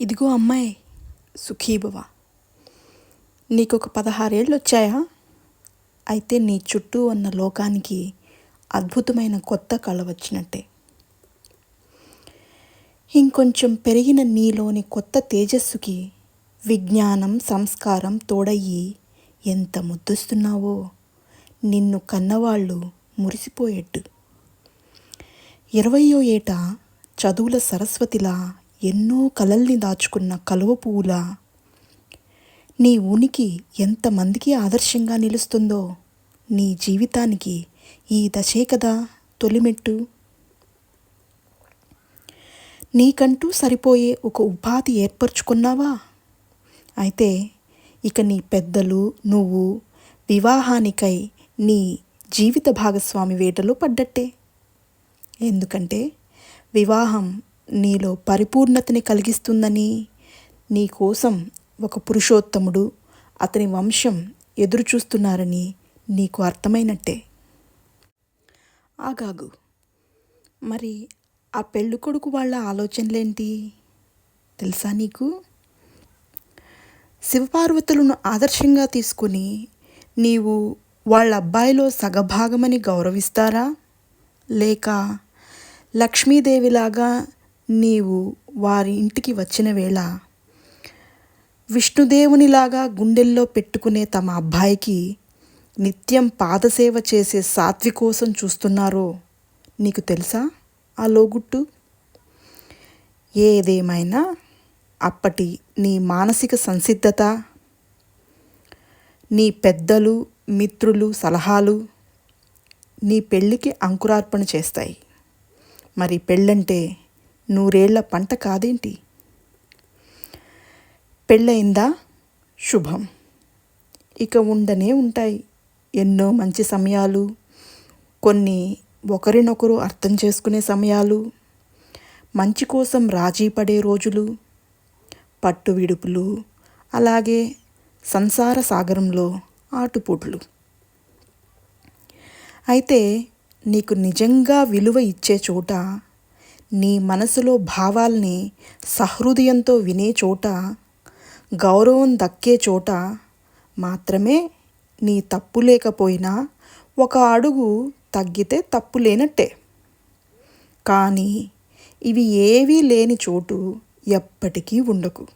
ఇదిగో అమ్మాయి సుఖీభవ ఒక పదహారేళ్ళు వచ్చాయా అయితే నీ చుట్టూ ఉన్న లోకానికి అద్భుతమైన కొత్త కళ వచ్చినట్టే. ఇంకొంచెం పెరిగిన నీలోని కొత్త తేజస్సుకి విజ్ఞానం సంస్కారం తోడయ్యి ఎంత ముద్దొస్తున్నావో నిన్ను కన్నవాళ్ళు మురిసిపోయేట్టు. ఇరవయో ఏట చదువుల సరస్వతిలా ఎన్నో కలల్ని దాచుకున్న కలువ పువ్వులా నీ ఉనికి ఎంతమందికి ఆదర్శంగా నిలుస్తుందో నీ జీవితానికి ఈ దశే కదా తొలిమెట్టు. నీకంటూ సరిపోయే ఒక ఉపాధి ఏర్పరచుకున్నావా? అయితే ఇక నీ పెద్దలు నువ్వు వివాహానికై నీ జీవిత భాగస్వామి వేటలో పడ్డట్టే. ఎందుకంటే వివాహం నీలో పరిపూర్ణతని కలిగిస్తుందని నీ కోసం ఒక పురుషోత్తముడు అతని వంశం ఎదురు చూస్తున్నారని నీకు అర్థమైనట్టే. ఆగాగు. మరి ఆ పెళ్ళి కొడుకు వాళ్ళ ఆలోచనలేంటి? తెలుసా నీకు? శివపార్వతులను ఆదర్శంగా తీసుకుని నీవు వాళ్ళ అబ్బాయిలో సగభాగమని గౌరవిస్తారా? లేక లక్ష్మీదేవిలాగా నీవు వారి ఇంటికి వచ్చిన వేళ విష్ణుదేవునిలాగా గుండెల్లో పెట్టుకునే తమ అబ్బాయికి నిత్యం పాదసేవ చేసే సాత్వి కోసం చూస్తున్నారో నీకు తెలుసా? ఆ లోగుట్టు? ఏదేమైనా అప్పటి నీ మానసిక సంసిద్ధత నీ పెద్దలు మిత్రులు సలహాలు నీ పెళ్ళికి అంకురార్పణ చేస్తాయి. మరి పెళ్ళంటే నూరేళ్ళ పంట కాదేంటి? పెళ్ళయిందా? శుభం. ఇక ఉండనే ఉంటాయి ఎన్నో మంచి సమయాలు కొన్ని ఒకరినొకరు అర్థం చేసుకునే సమయాలు మంచి కోసం రాజీ పడే రోజులు పట్టు విడుపులు అలాగే సంసార సాగరంలో ఆటుపోట్లు. అయితే నీకు నిజంగా విలువ ఇచ్చే చోట నీ మనసులో భావాల్ని సహృదయంతో వినే చోట గౌరవం దక్కే చోట మాత్రమే నీ తప్పు లేకపోయినా ఒక అడుగు తగ్గితే తప్పు లేనట్టే. కానీ ఇవి ఏవీ లేని చోటు ఎప్పటికీ ఉండకు.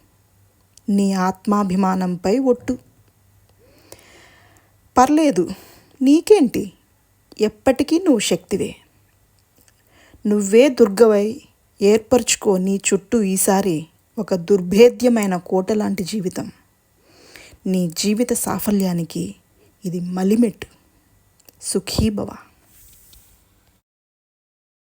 నీ ఆత్మాభిమానంపై ఒట్టు. పర్లేదు నీకేంటి? ఎప్పటికీ నువ్వు శక్తివే. నువ్వే దుర్గవై ఏర్పరచుకో నీ చుట్టూ ఈసారి ఒక దుర్భేద్యమైన కోట లాంటి జీవితం. నీ జీవిత సాఫల్యానికి ఇది మలిమెట్టు. సుఖీభవ